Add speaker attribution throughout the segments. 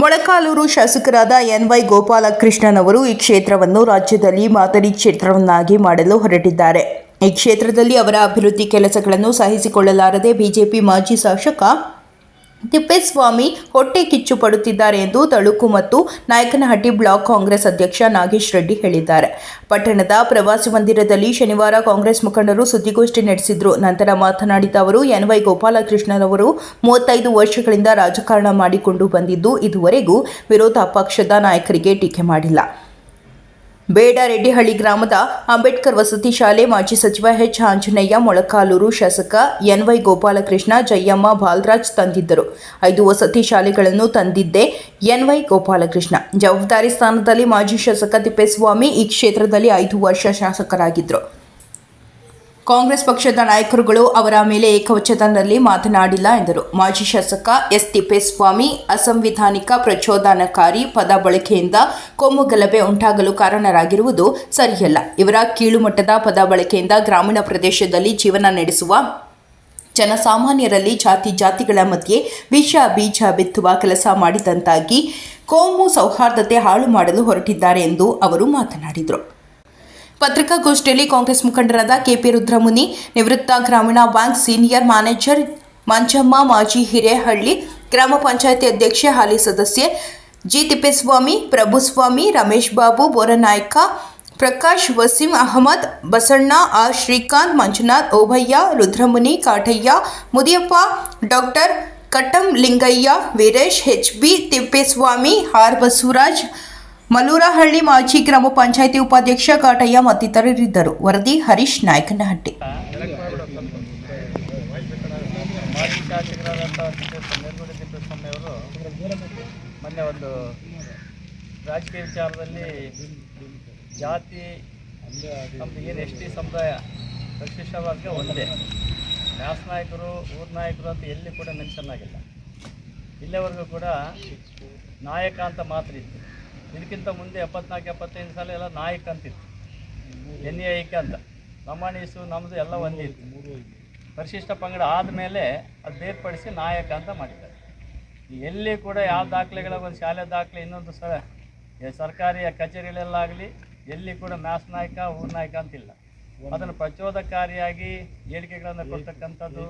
Speaker 1: ಮೊಳಕಾಲೂರು ಶಾಸಕರಾದ ಎನ್ವೈ ಗೋಪಾಲಕೃಷ್ಣನವರು ಈ ಕ್ಷೇತ್ರವನ್ನು ರಾಜ್ಯದಲ್ಲಿ ಮಾದರಿ ಕ್ಷೇತ್ರವನ್ನಾಗಿ ಮಾಡಲು ಹೊರಟಿದ್ದಾರೆ. ಈ ಕ್ಷೇತ್ರದಲ್ಲಿ ಅವರ ಅಭಿವೃದ್ಧಿ ಕೆಲಸಗಳನ್ನು ಸಹಿಸಿಕೊಳ್ಳಲಾರದೆ ಬಿಜೆಪಿ ಮಾಜಿ ಶಾಸಕ ತಿಪ್ಪೇಸ್ವಾಮಿ ಹೊಟ್ಟೆ ಕಿಚ್ಚು ಪಡುತ್ತಿದ್ದಾರೆ ಎಂದು ತಳುಕು ಮತ್ತು ನಾಯಕನಹಟ್ಟಿ ಬ್ಲಾಕ್ ಕಾಂಗ್ರೆಸ್ ಅಧ್ಯಕ್ಷ ನಾಗೇಶ್ ರೆಡ್ಡಿ ಹೇಳಿದ್ದಾರೆ. ಪಟ್ಟಣದ ಪ್ರವಾಸಿ ಮಂದಿರದಲ್ಲಿ ಶನಿವಾರ ಕಾಂಗ್ರೆಸ್ ಮುಖಂಡರು ಸುದ್ದಿಗೋಷ್ಠಿ ನಡೆಸಿದ್ರು. ನಂತರ ಮಾತನಾಡಿದ ಅವರು, ಎನ್ವೈ ಗೋಪಾಲಕೃಷ್ಣನವರು ಮೂವತ್ತೈದು ವರ್ಷಗಳಿಂದ ರಾಜಕಾರಣ ಮಾಡಿಕೊಂಡು ಬಂದಿದ್ದು, ಇದುವರೆಗೂ ವಿರೋಧ ಪಕ್ಷದ ನಾಯಕರಿಗೆ ಟೀಕೆ ಮಾಡಿಲ್ಲ. ಬೇಡರೆಡ್ಡಿಹಳ್ಳಿ ಗ್ರಾಮದ ಅಂಬೇಡ್ಕರ್ ವಸತಿ ಶಾಲೆ ಮಾಜಿ ಸಚಿವ ಎಚ್ ಆಂಜನೇಯ ಮೊಳಕಾಲೂರು ಶಾಸಕ ಎನ್ವೈ ಗೋಪಾಲಕೃಷ್ಣ, ಜಯಮ್ಮ ಬಾಲರಾಜ್ ತಂದಿದ್ದರು. ಐದು ವಸತಿ ಶಾಲೆಗಳನ್ನು ತಂದಿದ್ದೆ ಎನ್ವೈ ಗೋಪಾಲಕೃಷ್ಣ. ಜವಾಬ್ದಾರಿ ಸ್ಥಾನದಲ್ಲಿ ಮಾಜಿ ಶಾಸಕ ತಿಪ್ಪೇಸ್ವಾಮಿ ಈ ಕ್ಷೇತ್ರದಲ್ಲಿ ಐದು ವರ್ಷ ಶಾಸಕರಾಗಿದ್ದರು. ಕಾಂಗ್ರೆಸ್ ಪಕ್ಷದ ನಾಯಕರುಗಳು ಅವರ ಮೇಲೆ ಏಕವಚನದಲ್ಲಿ ಮಾತನಾಡಿಲ್ಲ ಎಂದರು. ಮಾಜಿ ಶಾಸಕ ಎಸ್. ತಿಪ್ಪೇಸ್ವಾಮಿ ಅಸಂವಿಧಾನಿಕ ಪ್ರಚೋದನಕಾರಿ ಪದ ಬಳಕೆಯಿಂದ ಕೋಮು ಗಲಭೆ ಉಂಟಾಗಲು ಕಾರಣರಾಗಿರುವುದು ಸರಿಯಲ್ಲ. ಇವರ ಕೀಳುಮಟ್ಟದ ಪದ ಬಳಕೆಯಿಂದ ಗ್ರಾಮೀಣ ಪ್ರದೇಶದಲ್ಲಿ ಜೀವನ ನಡೆಸುವ ಜನಸಾಮಾನ್ಯರಲ್ಲಿ ಜಾತಿ ಜಾತಿಗಳ ಮಧ್ಯೆ ವಿಷ ಬೀಜ ಬಿತ್ತುವ ಕೆಲಸ ಮಾಡಿದಂತಾಗಿ ಕೋಮು ಸೌಹಾರ್ದತೆ ಹಾಳು ಮಾಡಲು ಹೊರಟಿದ್ದಾರೆ ಎಂದು ಅವರು ಮಾತನಾಡಿದರು. ಪತ್ರಿಕಾಗೋಷ್ಠಿಯಲ್ಲಿ ಕಾಂಗ್ರೆಸ್ ಮುಖಂಡರಾದ ಕೆಪಿ ರುದ್ರಮುನಿ, ನಿವೃತ್ತ ಗ್ರಾಮೀಣ ಬ್ಯಾಂಕ್ ಸೀನಿಯರ್ ಮ್ಯಾನೇಜರ್ ಮಂಜಮ್ಮ, ಮಾಜಿ ಹಿರೇಹಳ್ಳಿ ಗ್ರಾಮ ಪಂಚಾಯಿತಿ ಅಧ್ಯಕ್ಷೆ ಹಾಲಿ ಸದಸ್ಯೆ G Tippeswamy, Prabhuswamy, Ramesh Babu, Boranaik, Prakash, Waseem Ahmed, Basanna R Srikanth, Manjunath Obaiah Rudramuni, Kataiah, Mudiyappa, doctor Kattam Lingaiah Veeresh, H B Tippeswamy, R Basavaraj Mallurahalli ಮಾಜಿ ಗ್ರಾಮ ಪಂಚಾಯಿತಿ ಉಪಾಧ್ಯಕ್ಷ ಕಾಟಯ್ಯ ಮತ್ತಿತರರಿದ್ದರು. ವರದಿ ಹರೀಶ್ ನಾಯಕನಹಟ್ಟಿ.
Speaker 2: ಮಾಜಿ ಶಾಸಕರಾದಂಥ ತಿಪ್ಪೇಸ್ವಾಮಿ ನೆರಗುಡಿ ತಿಪ್ಪೇಸ್ವಾಮಿ ಅವರು ಮೊನ್ನೆ ಒಂದು ರಾಜಕೀಯ ವಿಚಾರದಲ್ಲಿ ಜಾತಿ ನಮ್ಮದು ಏನು ಎಸ್ ಟಿ ಸಮುದಾಯ ಪರಿಶಿಷ್ಟ ವರ್ಗ ಒಂದೇ. ನ್ಯಾಸ್ ನಾಯಕರು, ಊರ್ ನಾಯಕರು ಅಂತ ಎಲ್ಲಿ ಕೂಡ ಮೆನ್ಷನ್ ಆಗಿಲ್ಲ. ಇಲ್ಲಿವರೆಗೂ ಕೂಡ ನಾಯಕ ಅಂತ ಮಾತ್ರ ಇತ್ತು. ಇದಕ್ಕಿಂತ ಮುಂದೆ ಎಪ್ಪತ್ನಾಲ್ಕು, ಎಪ್ಪತ್ತೈದು ಸಲ ಎಲ್ಲ ನಾಯಕ ಅಂತಿತ್ತು ಎನ್ ಎ ಐಕೆ ಅಂತ. ಲಂಬಾಣೀಸು ನಮ್ಮದು ಎಲ್ಲ ಒಂದಿತ್ತು ಪರಿಶಿಷ್ಟ ಪಂಗಡ ಆದಮೇಲೆ ಅದು ಬೇರ್ಪಡಿಸಿ ನಾಯಕ ಅಂತ ಮಾಡಿದ್ದಾರೆ. ಎಲ್ಲಿ ಕೂಡ ಯಾವ ದಾಖಲೆಗಳ, ಒಂದು ಶಾಲೆ ದಾಖಲೆ ಇನ್ನೊಂದು ಸ ಸರ್ಕಾರಿ ಕಚೇರಿಗಳೆಲ್ಲಾಗಲಿ ಎಲ್ಲಿ ಕೂಡ ಮ್ಯಾಸ್ ನಾಯಕ, ಊರ್ ನಾಯಕ ಅಂತಿಲ್ಲ. ಅದನ್ನು ಪ್ರಚೋದಕಾರಿಯಾಗಿ ಹೇಳಿಕೆಗಳನ್ನು ಕೊಡ್ತಕ್ಕಂಥದ್ದು,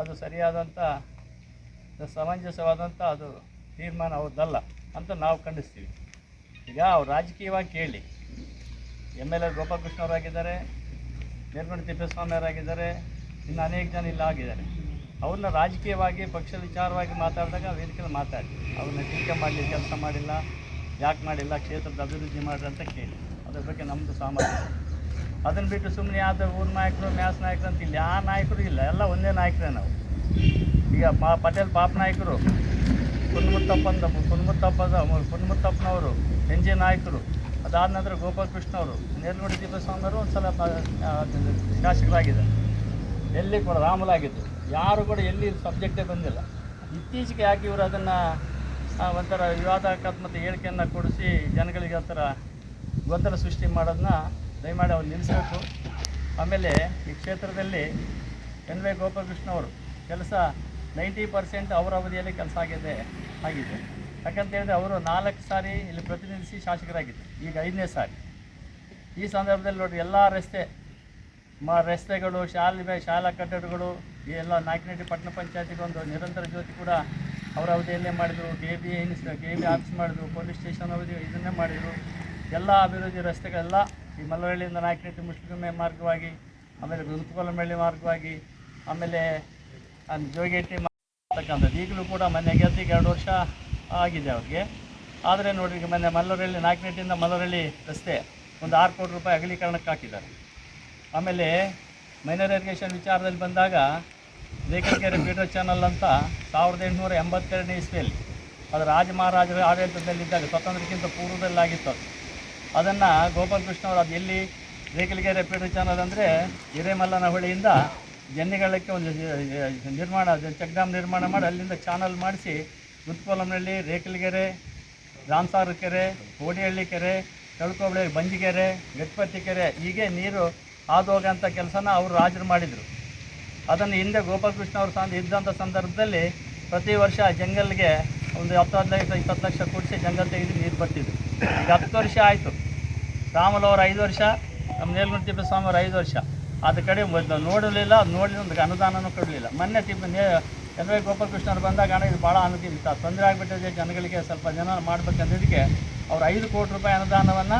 Speaker 2: ಅದು ಸರಿಯಾದಂಥ ಸಮಂಜಸವಾದಂಥ, ಅದು ತೀರ್ಮಾನ ಹೌದಲ್ಲ ಅಂತ ನಾವು ಖಂಡಿಸ್ತೀವಿ. ಈಗ ಅವ್ರು ರಾಜಕೀಯವಾಗಿ ಕೇಳಿ. ಎಂ ಎಲ್ ಎ ಗೋಪಾಲಕೃಷ್ಣ ಅವರಾಗಿದ್ದಾರೆ ನಿರ್ಮಲ ತಿಪ್ಪೇಸ್ವಾಮಿ ಅವರಾಗಿದ್ದಾರೆ ಇನ್ನು ಅನೇಕ ಜನ ಇಲ್ಲ ಆಗಿದ್ದಾರೆ. ಅವ್ರನ್ನ ರಾಜಕೀಯವಾಗಿ, ಪಕ್ಷದ ವಿಚಾರವಾಗಿ ಮಾತಾಡಿದಾಗ ವೇದಿಕೆಯಲ್ಲಿ ಮಾತಾಡಿ. ಅವ್ರನ್ನ ಟೀಕೆ ಮಾಡಲಿ ಕೆಲಸ ಮಾಡಿಲ್ಲ, ಯಾಕೆ ಮಾಡಿಲ್ಲ, ಕ್ಷೇತ್ರದ ಅಭಿವೃದ್ಧಿ ಮಾಡಿರಿ ಅಂತ ಕೇಳಿ. ಅದ್ರ ಬಗ್ಗೆ ನಮ್ಮದು ಸಾಮರ್ಥ್ಯ ಅದನ್ನು ಬಿಟ್ಟು ಸುಮ್ಮನೆ ಆದ ಊರ್ ನಾಯಕರು, ಮ್ಯಾಸ್ ನಾಯಕರು ಅಂತ ಇಲ್ಲ. ಆ ನಾಯಕರು ಇಲ್ಲ. ಎಲ್ಲ ಒಂದೇ ನಾಯಕರೇ ನಾವು. ಈಗ ಪಟೇಲ್ ಪಾಪ ನಾಯಕರು ಕುನ್ಮುತ್ತಪ್ಪಂದ ಕುನ್ಮುತ್ತಪ್ಪದ ಕುನ್ಮುತ್ತಪ್ಪನವರು ಎನ್ ನಾಯಕರು. ಅದಾದ ನಂತರ ಗೋಪಾಲಕೃಷ್ಣ ಅವರು ನೇರ್ನುಡಿ ದೀಪಸ್ವಾಮಿಯವರು ಒಂದು ಸಲ ಆ, ಶಾಸಕರಾಗಿದ್ದಾರೆ ಎಲ್ಲಿ ಕೂಡ ರಾಮಲಾಗಿದ್ದು. ಯಾರು ಕೂಡ ಎಲ್ಲಿ ಸಬ್ಜೆಕ್ಟೇ ಬಂದಿಲ್ಲ. ಇತ್ತೀಚೆಗೆ ಯಾಕೆ ಇವರು ಅದನ್ನು ಒಂಥರ ವಿವಾದಾತ್ಮಕ ಹೇಳಿಕೆಯನ್ನು ಕೊಡಿಸಿ ಜನಗಳಿಗೆ ಒಂಥರ ಗೊಂದಲ ಸೃಷ್ಟಿ ಮಾಡೋದನ್ನ ದಯಮಾಡಿ ಅವ್ರು ನಿಲ್ಲಿಸಬೇಕು. ಆಮೇಲೆ ಈ ಕ್ಷೇತ್ರದಲ್ಲಿ ಎನ್ ವೈ ಗೋಪಾಲಕೃಷ್ಣ ಅವರು ಕೆಲಸ ನೈಂಟಿ ಪರ್ಸೆಂಟ್ ಅವರ ಅವಧಿಯಲ್ಲಿ ಕೆಲಸ ಆಗಿದೆ ಆಗಿದೆ. ಯಾಕಂತ ಹೇಳಿದ್ರೆ ಅವರು ನಾಲ್ಕು ಸಾರಿ ಇಲ್ಲಿ ಪ್ರತಿನಿಧಿಸಿ ಶಾಸಕರಾಗಿದ್ದರು. ಈಗ ಐದನೇ ಸಾರಿ. ಈ ಸಂದರ್ಭದಲ್ಲಿ ನೋಡಿ ಎಲ್ಲ ರಸ್ತೆ, ಮ, ರಸ್ತೆಗಳು, ಶಾಲೆ ಶಾಲಾ ಕಟ್ಟಡಗಳು, ಈ ಎಲ್ಲ ನಾಯಕನಹಟ್ಟಿ ಪಟ್ಟಣ ಪಂಚಾಯತಿಗೆ ಒಂದು ನಿರಂತರ ಜ್ಯೋತಿ ಕೂಡ ಅವರ ಅವಧಿಯಲ್ಲೇ ಮಾಡಿದರು. ಕೆ ಬಿ ಎನ್ಸ್ ಕೆ ಬಿ ಆಫೀಸ್ ಮಾಡಿದ್ರು, ಪೊಲೀಸ್ ಸ್ಟೇಷನ್ ಅವಧಿ ಇದನ್ನೇ ಮಾಡಿದರು. ಎಲ್ಲ ಅಭಿವೃದ್ಧಿ ರಸ್ತೆಗಳೆಲ್ಲ ಈ ಮಲ್ಲವಳ್ಳಿಯಿಂದ ನಾಯಕನಹಟ್ಟಿ ಮುಸ್ಲಿಮೆ ಮಾರ್ಗವಾಗಿ, ಆಮೇಲೆ ಗುರುತುಕೊಲಮಳ್ಳಿ ಮಾರ್ಗವಾಗಿ, ಆಮೇಲೆ ಆ ಜೋಗೇಟಿ ಮಾಡ್ತಕ್ಕಂಥದ್ದು ಈಗಲೂ ಕೂಡ ಮೊನ್ನೆ ಗೆದ್ದಿಗೆ ಎರಡು ವರ್ಷ ಆಗಿದೆ ಅವ್ರಿಗೆ. ಆದರೆ ನೋಡಿ ಈಗ ಮೊನ್ನೆ ಮಲ್ಲೂರಲ್ಲಿ ನಾಲ್ಕನೇಟಿಂದ ಮಲ್ಲೂರಲ್ಲಿ ರಸ್ತೆ, ಒಂದು ಆರು ಕೋಟಿ ರೂಪಾಯಿ ಅಗಲೀಕರಣಕ್ಕೆ ಹಾಕಿದ್ದಾರೆ. ಆಮೇಲೆ ಮೈನರ್ ಇರಿಗೇಷನ್ ವಿಚಾರದಲ್ಲಿ ಬಂದಾಗ ಲೇಖಕೇರಿ ಫೀಡರ್ ಚಾನಲ್ ಅಂತ ಸಾವಿರದ ಎಂಟುನೂರ ಎಂಬತ್ತೆರಡನೇ ಇಸ್ವಿಯಲ್ಲಿ ಅದು ರಾಜ ಮಹಾರಾಜರ ಆಡಳಿತದಲ್ಲಿದ್ದಾಗ ಸ್ವಾತಂತ್ರ್ಯಕ್ಕಿಂತ ಪೂರ್ವದಲ್ಲಾಗಿತ್ತು ಅದು. ಅದನ್ನು ಗೋಪಾಲಕೃಷ್ಣ ಅವರು ಅದು ಎಲ್ಲಿ ರೇಖಲ್ಕೆರೆ ಫೀಡರ್ ಚಾನಲ್ ಅಂದರೆ ಹಿರೇಮಲ್ಲನ ಹೊಳೆಯಿಂದ ಜನ್ನಿಗಳಕ್ಕೆ ಒಂದು ನಿರ್ಮಾಣ, ಚೆಕ್ ಡ್ಯಾಮ್ ನಿರ್ಮಾಣ ಮಾಡಿ ಅಲ್ಲಿಂದ ಚಾನಲ್ ಮಾಡಿಸಿ ಗುತ್ಕೋಲಂನಹಳ್ಳಿ ರೇಕಲ್ಗೆರೆ ರಾಮಸಾಗರ ಕೆರೆ ಕೋಡಿಹಳ್ಳಿ ಕೆರೆ ಕಳ್ಕೊಬಳೆ, ಬಂಜಿಗೆರೆ ಗಟ್ಪತಿ ಕೆರೆ ಹೀಗೆ ನೀರು ಹಾದು ಹೋಗೋಂಥ ಕೆಲಸನ ಅವರು ರಾಜರು ಮಾಡಿದರು. ಅದನ್ನು ಹಿಂದೆ ಗೋಪಾಲಕೃಷ್ಣ ಅವರು ಸಂದ ಇದ್ದಂಥ ಸಂದರ್ಭದಲ್ಲಿ ಪ್ರತಿ ವರ್ಷ ಜಂಗಲ್ಗೆ ಒಂದು ಹತ್ತು ಹದಿನೈದು, ಇಪ್ಪತ್ತು ಲಕ್ಷ ಕೊಡಿಸಿ ಜಂಗಲ್ ತೆಗೆದು ನೀರು ಬರ್ತಿದ್ರು. ಈಗ ಹತ್ತು ವರ್ಷ ಆಯಿತು. ರಾಮುಲು ಅವರು ಐದು ವರ್ಷ, ನಮ್ಮ ನೇಲ್ಗುಂಡಿ ತಿಪ್ಪೇಸ್ವಾಮಿ ಅವರು ಐದು ವರ್ಷ. ಅದ ಕಡೆ ನೋಡಲಿಲ್ಲ, ಅದು ಒಂದು ಅನುದಾನನೂ ಕೊಡಲಿಲ್ಲ. ಮೊನ್ನೆ ತಿಪ್ಪ ನೇ ಎನ್ ವೈ ಗೋಪಾಲಕೃಷ್ಣವ್ರು ಬಂದಾಗ ಹಣ ಇದು ಭಾಳ ಅನುಕೂಲ ತೊಂದರೆ ಆಗಿಬಿಟ್ಟಿದೆ ಜನಗಳಿಗೆ ಸ್ವಲ್ಪ ಜನ ಮಾಡ್ಬೇಕಂದಿದ್ದಕ್ಕೆ ಅವ್ರು ಐದು ಕೋಟಿ ರೂಪಾಯಿ ಅನುದಾನವನ್ನು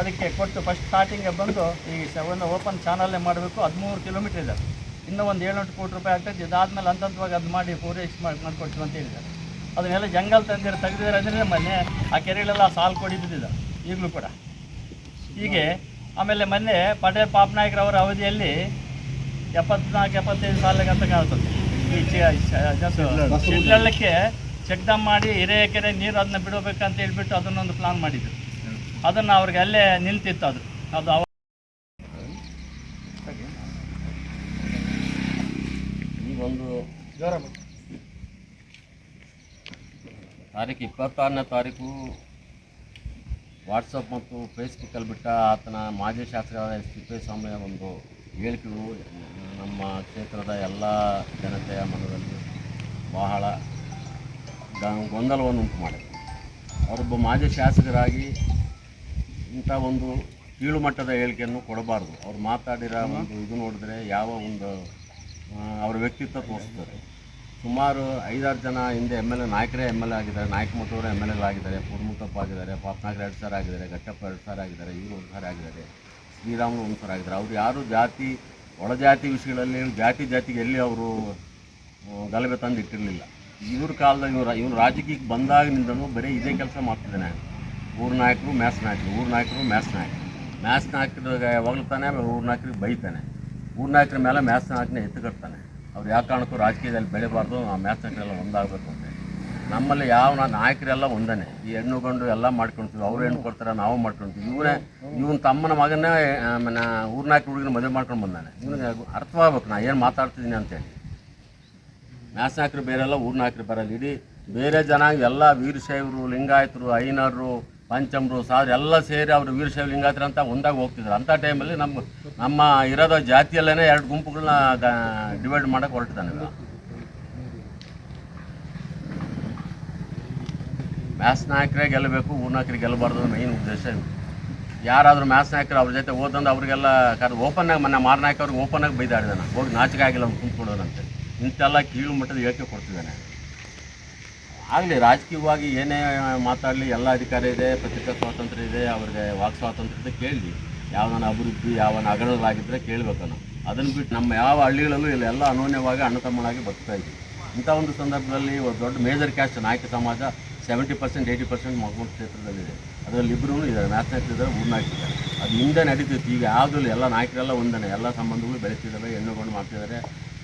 Speaker 2: ಅದಕ್ಕೆ ಕೊಟ್ಟು ಫಸ್ಟ್ ಸ್ಟಾರ್ಟಿಂಗ್ಗೆ ಬಂದು ಈ ಒಂದು ಓಪನ್ ಚಾನಲ್ಲೇ ಮಾಡಬೇಕು. ಹದಿಮೂರು ಕಿಲೋಮೀಟ್ರ್ ಇದೆ. ಇನ್ನೂ ಒಂದು ಏಳೆಂಟು ಕೋಟಿ ರೂಪಾಯಿ ಆಗ್ತದೆ ಇದಾದಮೇಲೆ ಅಂತಂತವಾಗಿ ಅದು ಮಾಡಿ ಪೂರೈಸಿ ಮಾಡಿ ಮಾಡಿಕೊಡ್ತೀವಿ ಅಂತ ಹೇಳಿದ್ದಾರೆ. ಅದನ್ನೆಲ್ಲ ಜಂಗಲ್ ತಂದಿರೋ ತೆಗೆದಿದ್ದಾರೆ ಅಂದರೆ ಮೊನ್ನೆ ಆ ಕೆರೆಗಳೆಲ್ಲ ಸಾಲು ಕೊಡಿ ಬಿದ್ದಿದೆ. ಈಗಲೂ ಕೂಡ. ಹೀಗೆ ಆಮೇಲೆ ಮೊನ್ನೆ ಪಟೇಲ್ ಪಾಪನಾಯಕರವರ ಅವಧಿಯಲ್ಲಿ ಎಪ್ಪತ್ನಾಲ್ಕು ಎಪ್ಪತ್ತೈದು ಸಾಲಿಗೆ ಅಂತ ಕಾಣ್ತದೆ. ಈ ಶಿಡ್ಲಳ್ಳಕ್ಕೆ ಚೆಕ್ ಡ್ಯಾಮ್ ಮಾಡಿ ಹಿರೇಕೆರೆ ನೀರು ಅದನ್ನ ಬಿಡಬೇಕಂತ ಹೇಳ್ಬಿಟ್ಟು ಅದನ್ನೊಂದು ಪ್ಲಾನ್ ಮಾಡಿದ್ರು. ಅದನ್ನು ಅವ್ರಿಗೆ ಅಲ್ಲೇ ನಿಲ್ತಿತ್ತು ಅದು. ಅದು ಅವ
Speaker 3: ತಾರೀಕು ಇಪ್ಪತ್ತಾರನೇ ತಾರೀಕು ವಾಟ್ಸಪ್ ಮತ್ತು ಫೇಸ್ಬುಕ್ಕಲ್ಲಿ ಬಿಟ್ಟ ಆತನ ಮಾಜಿ ಶಾಸಕರಾದ ಎಸ್ ತಿಪ್ಪೇಸ್ವಾಮಿಯ ಒಂದು ಹೇಳಿಕೆಗಳು ನಮ್ಮ ಕ್ಷೇತ್ರದ ಎಲ್ಲ ಜನತೆಯ ಮನದಲ್ಲಿ ಬಹಳ ಗೊಂದಲವನ್ನು ಉಂಟು ಮಾಡಿದೆ. ಅವರೊಬ್ಬ ಮಾಜಿ ಶಾಸಕರಾಗಿ ಇಂಥ ಒಂದು ಕೀಳು ಮಟ್ಟದ ಹೇಳಿಕೆಯನ್ನು ಕೊಡಬಾರ್ದು. ಅವ್ರು ಮಾತಾಡಿರೋ ಒಂದು ಇದು ನೋಡಿದ್ರೆ ಯಾವ ಒಂದು ಅವರ ವ್ಯಕ್ತಿತ್ವ ತೋರಿಸ್ತಾರೆ. ಸುಮಾರು ಐದಾರು ಜನ ಹಿಂದೆ ಎಂ ಎಲ್ ಎ ನಾಯಕರೇ ಎಂ ಎಲ್ ಎ ಆಗಿದ್ದಾರೆ. ನಾಯಕ ಮಟ್ಟವರು ಎಂ ಎಲ್ ಎಲ್ ಆಗಿದ್ದಾರೆ. ಪೂರ್ಮುಖಪ್ಪ ಆಗಿದ್ದಾರೆ. ಪಾಪ್ನಾಗರ್ ಎರಡು ಸಾವಿರ ಆಗಿದ್ದಾರೆ. ಘಟ್ಟಪ್ಪ ಎರಡು ಸಾವಿರ ಆಗಿದ್ದಾರೆ. ಇವರು ಒಂದು ಸಾರಿ ಆಗಿದ್ದಾರೆ. ಶ್ರೀರಾಮುಲು ಒಂದು ಸಾರಿ ಆಗಿದ್ದಾರೆ. ಅವ್ರು ಯಾರು ಜಾತಿ ಒಳಜಾತಿ ವಿಷಯಗಳಲ್ಲಿ, ಜಾತಿ ಜಾತಿಗೆ ಎಲ್ಲಿ ಅವರು ಗಲಭೆ ತಂದು ಇಟ್ಟಿರಲಿಲ್ಲ. ಇವ್ರ ಕಾಲದಾಗ ಇವರು ಇವರು ರಾಜಕೀಯಕ್ಕೆ ಬಂದಾಗಿನಿಂದನೂ ಬರೀ ಇದೇ ಕೆಲಸ ಮಾಡ್ತಿದ್ದಾನೆ. ಊರ ನಾಯಕರು, ಮ್ಯಾಸ್ ನಾಯಕರು. ಊರ ನಾಯಕರು, ಮ್ಯಾಸ್ ನಾಯಕರು. ಮ್ಯಾಸ್ ನಾಯಕರಿಗೆ ಹೊಗಳ್ತಾನೆ ಊರ ನಾಯಕರಿಗೆ ಬೈತಾನೆ. ಊರ ನಾಯಕರ ಮೇಲೆ ಮ್ಯಾಥ್ಸ್ ನಾಯಕನೇ ಎತ್ತುಕಟ್ತಾನೆ ಅವ್ರು ಯಾವ ಕಾರಣಕ್ಕೂ ರಾಜಕೀಯದಲ್ಲಿ ಬೆಳಿಬಾರ್ದು, ಆ ಮ್ಯಾಚ್ ನಾಯಕರೆಲ್ಲ ಒಂದಾಗಬೇಕು ಅಂತ ನಮ್ಮಲ್ಲಿ ಯಾವ ನಾಯಕರೆಲ್ಲ ಒಂದನೇ. ಈ ಹೆಣ್ಣು ಗಂಡು ಎಲ್ಲ ಮಾಡ್ಕೊಳ್ತೀವಿ ಅವ್ರು ಹೆಣ್ಣು ಕೊಡ್ತಾರೆ, ನಾವು ಮಾಡ್ಕೊಳ್ತೀವಿ ಇವನೇ, ಇವನ್ ತಮ್ಮನ ಮಗನೇ ಆಮೇಲೆ ಊರ ನಾಯಕ ಹುಡುಗನ ಮದುವೆ ಮಾಡ್ಕೊಂಡು ಬಂದಾನೆ. ಇವನಿಗೆ ಅರ್ಥವಾಗ್ಬೇಕು, ನಾ ಏನು ಮಾತಾಡ್ತಿದ್ದೀನಿ ಅಂತೇಳಿ ಮ್ಯಾಥ್ಸ್ ನಾಯಕರು ಬೇರೆಲ್ಲ ಊರ್ ನಾಯಕರು ಬರಲ್ಲ. ಇಡೀ ಬೇರೆ ಜನ ಎಲ್ಲ ವೀರಶೈವರು, ಲಿಂಗಾಯತರು ಐನರು ಪಂಚಮರು ಸಾವಿರ ಎಲ್ಲ ಸೇರಿ ಅವರು ವೀರಶೈವ ಲಿಂಗಾತ್ರ ಅಂತ ಒಂದಾಗಿ ಹೋಗ್ತಿದ್ರು. ಅಂಥ ಟೈಮಲ್ಲಿ ನಮ್ಮ ನಮ್ಮ ಇರೋದ ಜಾತಿಯಲ್ಲೇ ಎರಡು ಗುಂಪುಗಳನ್ನ ಡಿವೈಡ್ ಮಾಡೋಕೆ ಹೊರಟಿದ್ದಾನೆ ಇವ. ಮ್ಯಾಥ್ಸ್ ನಾಯಕರೇ ಗೆಲ್ಲಬೇಕು ಊರ್ನಾಯಕರಿಗೆ ಗೆಲ್ಲಬಾರ್ದು ಮೈನ್ ಉದ್ದೇಶ ಯಾರಾದರೂ ಮ್ಯಾಥ್ಸ್ ನಾಯಕರು ಅವ್ರ ಜೊತೆ ಓದಂದು ಅವರಿಗೆಲ್ಲ ಕರೆದು ಓಪನ್ನಾಗಿ ಮೊನ್ನೆ ಮಾರ ನಾಯಕ ಅವ್ರಿಗೆ ಓಪನ್ನಾಗಿ ಬೈದಾಡಿದಾನೆ. ಹೋಗಿ ನಾಚಿಕೆ ಆಗಿಲ್ಲ ಅವ್ನು ಕುಂತ್ಕೊಡೋದಂತೆ ಇಂತೆಲ್ಲ ಕೀಳು ಮಟ್ಟದ ಹೇಳಿಕೆ ಕೊಡ್ತಿದ್ದಾನೆ. ಆಗಲಿ, ರಾಜಕೀಯವಾಗಿ ಏನೇ ಮಾತಾಡಲಿ, ಎಲ್ಲ ಅಧಿಕಾರ ಇದೆ, ಪತ್ರಿಕಾ ಸ್ವಾತಂತ್ರ್ಯ ಇದೆ, ಅವ್ರಿಗೆ ವಾಕ್ ಸ್ವಾತಂತ್ರ್ಯ ಇದೆ, ಕೇಳಲಿ. ಯಾವನ ಅಭಿವೃದ್ಧಿ ಯಾವನ ಅಗಣರಾಗಿದ್ದರೆ ಕೇಳಬೇಕು ನಾವು ಅದನ್ನು ಬಿಟ್ಟು ನಮ್ಮ ಯಾವ ಹಳ್ಳಿಗಳಲ್ಲೂ ಇಲ್ಲ, ಎಲ್ಲ ಅನೋನ್ಯವಾಗಿ ಅಣ್ಣ ತಮ್ಮನಾಗಿ ಬದುಕ್ತಾ ಇದ್ವಿ. ಇಂಥ ಒಂದು ಸಂದರ್ಭದಲ್ಲಿ ಒಂದು ದೊಡ್ಡ ಮೇಜರ್ ಕ್ಯಾಸ್ಟ್ ನಾಯಕ ಸಮಾಜ ಸೆವೆಂಟಿ ಪರ್ಸೆಂಟ್ ಏಯ್ಟಿ ಪರ್ಸೆಂಟ್ ಮಗಮೂರು ಕ್ಷೇತ್ರದಲ್ಲಿದೆ. ಅದರಲ್ಲಿ ಇಬ್ಬರೂ ಇದ್ದಾರೆ, ಮ್ಯಾಥ್ಸ್ ಇದ್ದಾರೆ ನಾಯಕರಿದ್ದಾರೆ ಅದು ಹಿಂದೆ ನಡೀತಿತ್ತು, ಈಗ ಯಾವುದೂ ಇಲ್ಲ ಎಲ್ಲ ನಾಯಕರೆಲ್ಲ ಒಂದನೇ, ಎಲ್ಲ ಸಂಬಂಧಗಳು ಬೆಳೆಸ್ತಿದ್ದಾವೆ ಹೆಣ್ಣುಗಳು ಮಾಡ್ತಿದ್ದಾರೆ.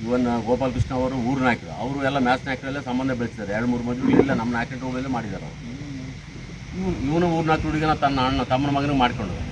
Speaker 3: ಇವನ್ ಗೋಪಾಲಕೃಷ್ಣ ಅವರು ಊರು ನಾಯಕರು ಅವರು ಎಲ್ಲ ಮ್ಯಾಚ್ ನಾಯಕರಲ್ಲೇ ಸಂಬಂಧ ಬೆಳೆಸಿದ್ದಾರೆ. ಎರಡು ಮೂರು ಮದುವೆ ಇಲ್ಲ ನಮ್ಮ ನಾಯಕ ಮಾಡಿದ್ದಾರೆ ಅವರು. ಇವನು ಇವನು ಊರು ಹುಡುಗಿನ ತನ್ನ ಅಣ್ಣ ತಮ್ಮನ ಮಗನಿಗೆ ಮಾಡ್ಕೊಂಡು